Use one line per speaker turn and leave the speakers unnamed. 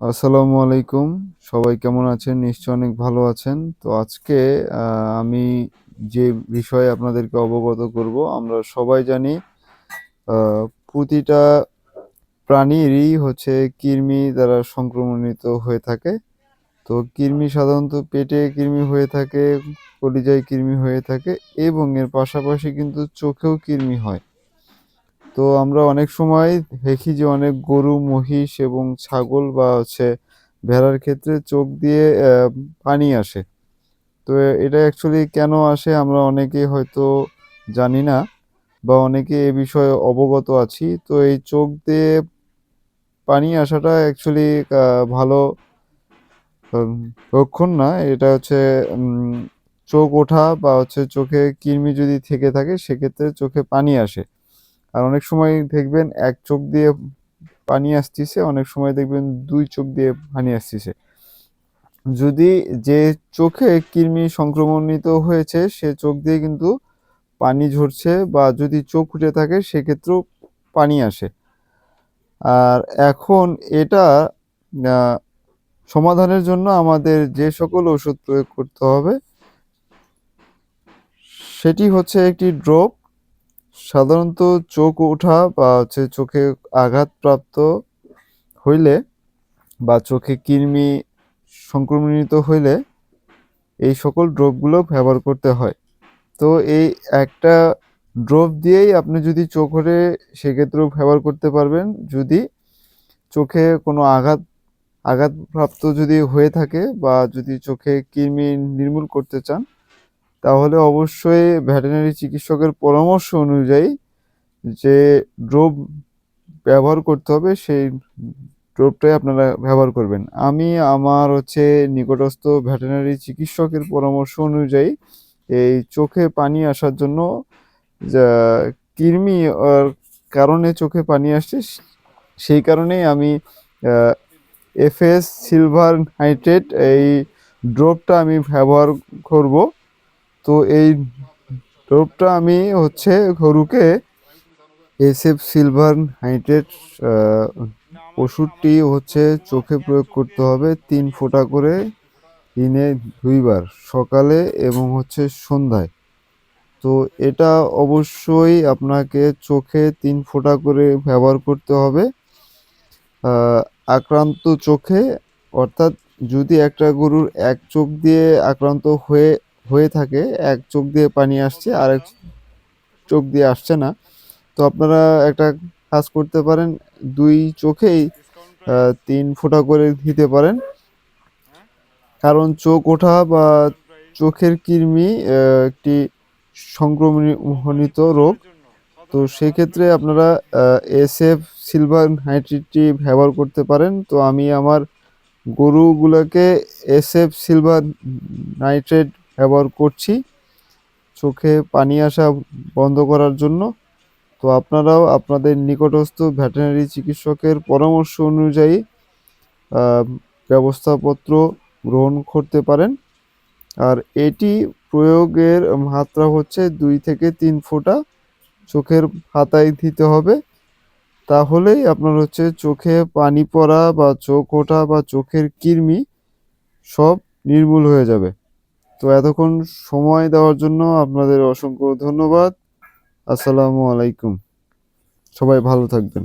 আসসালামু আলাইকুম। সবাই কেমন আছেন? নিশ্চয় অনেক ভালো আছেন। তো আজকে আমি যে বিষয়ে আপনাদেরকে অবগত করব, আমরা সবাই জানি প্রতিটা প্রাণীরই হচ্ছে কৃমি দ্বারা সংক্রমণিত হয়ে থাকে। তো কৃমি সাধারণত পেটে কৃমি হয়ে থাকে, কলিজায় কৃমি হয়ে থাকে এবং এর পাশাপাশি কিন্তু চোখেও কৃমি হয়। তো আমরা অনেক সময় দেখি যে অনেক গরু, মহিষ এবং ছাগল বা হচ্ছে ভেড়ার ক্ষেত্রে চোখ দিয়ে পানি আসে। তো এটা অ্যাকচুয়ালি কেন আসে আমরা অনেকেই হয়তো জানি না বা অনেকে এ বিষয়ে অবগত আছি। তো এই চোখ দিয়ে পানি আসাটা অ্যাকচুয়ালি ভালো লক্ষণ না। এটা হচ্ছে চোখ ওঠা বা হচ্ছে চোখে কৃমি যদি থেকে থাকে, সেক্ষেত্রে চোখে পানি আসে। আর অনেক সময় দেখবেন এক চোখ দিয়ে পানি আসতেছে, অনেক সময় দেখবেন দুই চোখ দিয়ে পানি আসতেছে। যদি যে চোখে কৃমি সংক্রমণিত হয়েছে, সে চোখ দিয়ে কিন্তু পানি ঝরছে বা যদি চোখ উঠে থাকে, সেক্ষেত্রেও পানি আসে। আর এখন এটা সমাধানের জন্য আমাদের যে সকল ওষুধ প্রয়োগ করতে হবে, সেটি হচ্ছে একটি ড্রপ। সাধারণত চোখ ওঠা বা হচ্ছে চোখে আঘাতপ্রাপ্ত হইলে বা চোখে কৃমি সংক্রমণিত হইলে এই সকল ড্রপগুলো ব্যবহার করতে হয়। তো এই একটা ড্রপ দিয়েই আপনি যদি চোখ সেক্ষেত্রেও ব্যবহার করতে পারবেন। যদি চোখে কোনো আঘাত, আঘাতপ্রাপ্ত যদি হয়ে থাকে বা যদি চোখে কৃমি নির্মূল করতে চান তাহলে অবশ্যই ভেটেরিনারি চিকিৎসকের পরামর্শ অনুযায়ী যে ড্রপ ব্যবহার করতে হবে, সেই ড্রপটাই আপনারা ব্যবহার করবেন। আমি আমার হচ্ছে নিকটস্থ ভেটেরিনারি চিকিৎসকের পরামর্শ অনুযায়ী এই চোখে পানি আসার জন্য কৃমি কারণে চোখে পানি আসছে, সেই কারণেই আমি এফএস সিলভার নাইট্রেট এই ড্রপটা আমি ব্যবহার করব। তো এই ড্রপটা আমি হচ্ছে গরুকে এসএফ সিলভার নাইট্রেট ওষুধটি হচ্ছে চোখে প্রয়োগ করতে হবে তিন ফোঁটা করে দিনে দুইবার, সকালে এবং হচ্ছে সন্ধ্যায়। তো এটা অবশ্যই আপনাকে চোখে তিন ফোঁটা করে ব্যবহার করতে হবে আক্রান্ত চোখে। অর্থাৎ যদি একটা গরুর এক চোখ দিয়ে আক্রান্ত হয়ে হয়ে থাকে, এক চোখ দিয়ে পানি আসছে আর এক চোখ দিয়ে আসছে না। তো আপনারা একটা কাজ করতে পারেন, দুই চোখেই তিন ফোঁটা করে দিতে পারেন। কারণ চোখ ওঠা বা চোখের কৃমি একটি সংক্রমণিত রোগ। তো সেক্ষেত্রে আপনারা এসএফ সিলভার নাইট্রেটটি ব্যবহার করতে পারেন। তো আমি আমার গরুগুলোকে এসএফ সিলভার নাইট্রেট ব্যবহার করছি। চোখে পানি আসা বন্ধ করার জন্য। তো আপনারাও আপনাদের নিকটস্থ ভেটেরিনারি চিকিৎসকের পরামর্শ অনুযায়ী ব্যবস্থাপত্র গ্রহণ করতে পারেন। আর এটি প্রয়োগের মাত্রা হচ্ছে দুই থেকে তিন ফোঁটা চোখের হাতায় দিতে হবে। তাহলেই আপনার হচ্ছে চোখে পানি পড়া বা চোখ ওঠা বা চোখের কৃমি সব নির্মূল হয়ে যাবে। তো এতক্ষণ সময় দেওয়ার জন্য আপনাদের অসংখ্য ধন্যবাদ। আসসালামু আলাইকুম। সবাই ভালো থাকবেন।